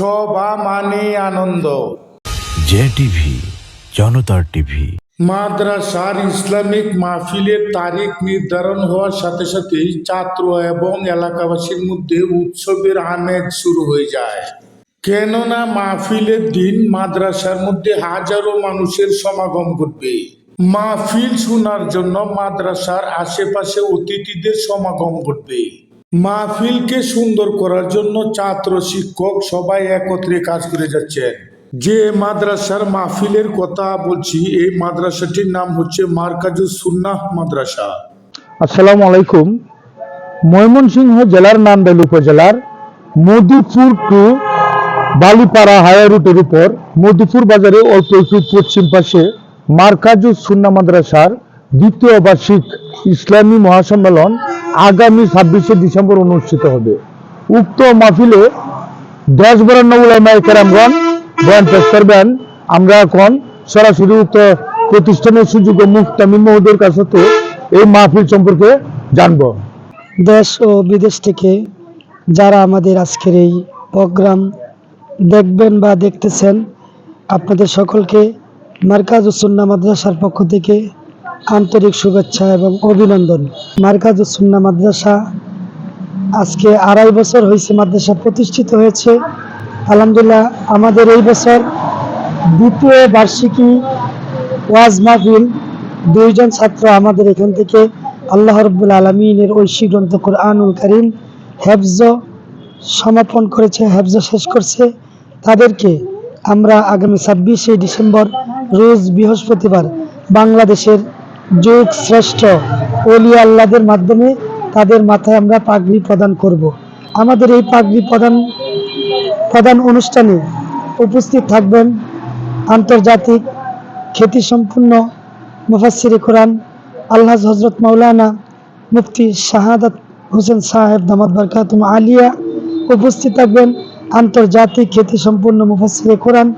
সবা মানে আনন্দ। জে টিভি জনতার টিভি। মাদ্রাসার ইসলামিক মাহফিলের তারিখ নির্ধারণ হওয়ার সাথে সাথেই ছাত্র এবং এলাকাবাসীর মধ্যে উৎসবের আমেজ শুরু হয়ে যায়। কেননা মাহফিলের দিন মাদ্রাসার মধ্যে হাজারো মানুষের সমাগম ঘটবে। মাহফিল শোনার জন্য মাদ্রাসার আশেপাশে অতিথিদের সমাগম ঘটবে। মাহফিলকে সুন্দর করার জন্য ছাত্র, শিক্ষক সবাই একত্রে কাজ করে যাচ্ছেন। যে মাদ্রাসার মাহফিলের কথা বলছি, এই মাদ্রাসাটির নাম হচ্ছে মার্কাজুস সুন্নাহ মাদ্রাসা। আসসালামু আলাইকুম। ময়মনসিংহ জেলার নান্দাইল উপজেলার মধুপুর টু বালিপাড়া হায়ার রুটের উপর মধুপুর বাজারে অল্প একটু পশ্চিম পাশে মার্কাজুস সুন্না মাদ্রাসার দ্বিতীয় বার্ষিক ইসলামী মহাসম্মেলন আগামী ছাব্বিশে ডিসেম্বর অনুষ্ঠিত হবে। উক্ত মাহফিলে দশ বরান্ন উলামায়ে কেরামগণ বয়ান পেশ করবেন। আমরা এখন সরাসরি উক্ত প্রতিষ্ঠানের সুযোগ্য মুক্তামি মহোদয়ের কাছ এই মাহফিল সম্পর্কে জানব। দেশ ও বিদেশ থেকে যারা আমাদের আজকের এই প্রোগ্রাম দেখবেন বা দেখতেছেন, আপনাদের সকলকে মার্কাজ উসুন্না মাদ্রাসার পক্ষ থেকে আন্তরিক শুভেচ্ছা এবং অভিনন্দন। মার্কাজ উসুন্না মাদ্রাসা আজকে আড়াই বছর হয়েছে মাদ্রাসা প্রতিষ্ঠিত হয়েছে। আলহামদুলিল্লাহ, আমাদের এই বছর দ্বিতীয় বার্ষিকী ওয়াজ মাহফিল। দুইজন ছাত্র আমাদের এখান থেকে আল্লাহ রব্বুল আলমিনের ঐশী গ্রন্থ কোরআনুল করিম হেফজ সমাপন করেছে, হেফজ শেষ করছে। তাদেরকে আমরা আগামী ছাব্বিশে ডিসেম্বর, রোজ বৃহস্পতিবার বাংলাদেশের যুগ শ্রেষ্ঠ অলি আল্লাদের মাধ্যমে তাদের মাথায় আমরা পাগড়ি প্রদান করব। আমাদের এই পাগড়ি প্রদান প্রধান অনুষ্ঠানে উপস্থিত থাকবেন আন্তর্জাতিক খ্যাতিসম্পন্ন মুফাসির কোরআন আল্লাহ হজরত মাওলানা মুফতি শাহাদাত হোসেন সাহেব দামাদ বারকাতুম আলিয়া উপস্থিত থাকবেন আন্তর্জাতিক খ্যাতিসম্পন্ন মুফাসির কোরআন,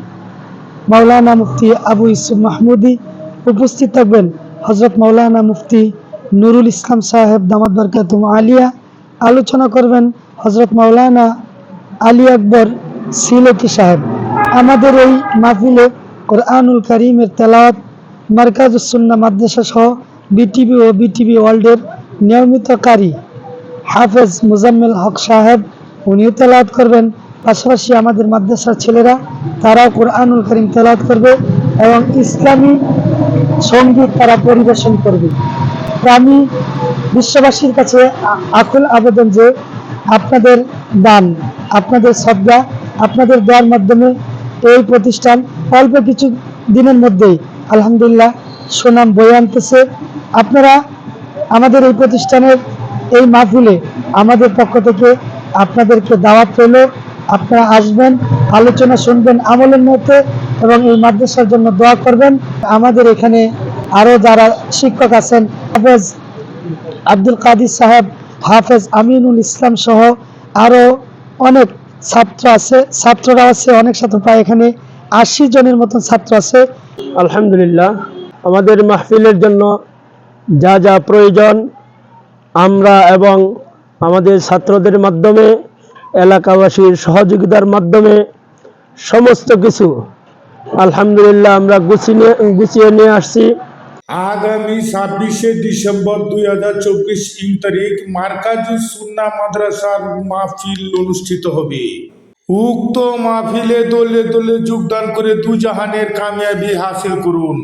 মাওলানা মুফতি আবু ইসুফ মাহমুদি উপস্থিত থাকবেন হজরত মাওলানা মুফতি নুরুল ইসলাম সাহেব দামাদ বারকাতুম আলিয়া আলোচনা করবেন হজরত মাওলানা আলী আকবর সিলেটি সাহেব। আমাদের এই মাহফিলে কোরআনুল করিমের তেলাওয়াত মার্কাজ সুন্না মাদ্রাসা সহ বিটিভি ও বিটিভি ওয়ার্ল্ডের নিয়মিতকারী হাফেজ মুজাম্মেল হক সাহেব, উনিও তেলাওয়াত করবেন। পাশাপাশি আমাদের মাদ্রাসার ছেলেরা, তারাও কোরআনুল করিম তেলাওয়াত করবে এবং ইসলামী সংগীত তারা পরিবেশন করবে। আমি বিশ্ববাসীর কাছে আকুল আবেদন যে আপনাদের দান, আপনাদের শ্রদ্ধা আপনাদের দেওয়ার মাধ্যমে এই প্রতিষ্ঠান অল্প কিছু দিনের মধ্যেই আলহামদুলিল্লাহ সুনাম বয়ে আনতেছে। আপনারা আমাদের এই প্রতিষ্ঠানের এই মাহফিলে আমাদের পক্ষ থেকে আপনাদেরকে দাওয়াত রইল। আপনারা আসবেন, আলোচনা শুনবেন আমলের মধ্যে এবং এই মাদ্রাসার জন্য দোয়া করবেন। আমাদের এখানে আরও যারা শিক্ষক আছেন, হাফেজ আব্দুল কাদির সাহেব, হাফেজ আমিনুল ইসলাম সহ আরও অনেক ছাত্র আছে, ছাত্ররা আছে, অনেক ছাত্র প্রায় এখানে আশি জনের মতন ছাত্র আছে। আলহামদুলিল্লাহ, আমাদের মাহফিলের জন্য যা যা প্রয়োজন আমরা এবং আমাদের ছাত্রদের মাধ্যমে এলাকাবাসীর সহযোগিতার মাধ্যমে সমস্ত কিছু আলহামদুলিল্লাহ আমরা গুছিয়ে গুছিয়ে নিয়ে আসছি। আগামী ছাব্বিশে ডিসেম্বর দুই হাজার চব্বিশ ইং তারিখ মার্কাজুস সুন্না মাদ্রাসার মাহফিল অনুষ্ঠিত হবে। উক্ত মাহফিলে দলে দলে যোগদান করে দুজাহানের কামিয়াবি হাসিল করুন।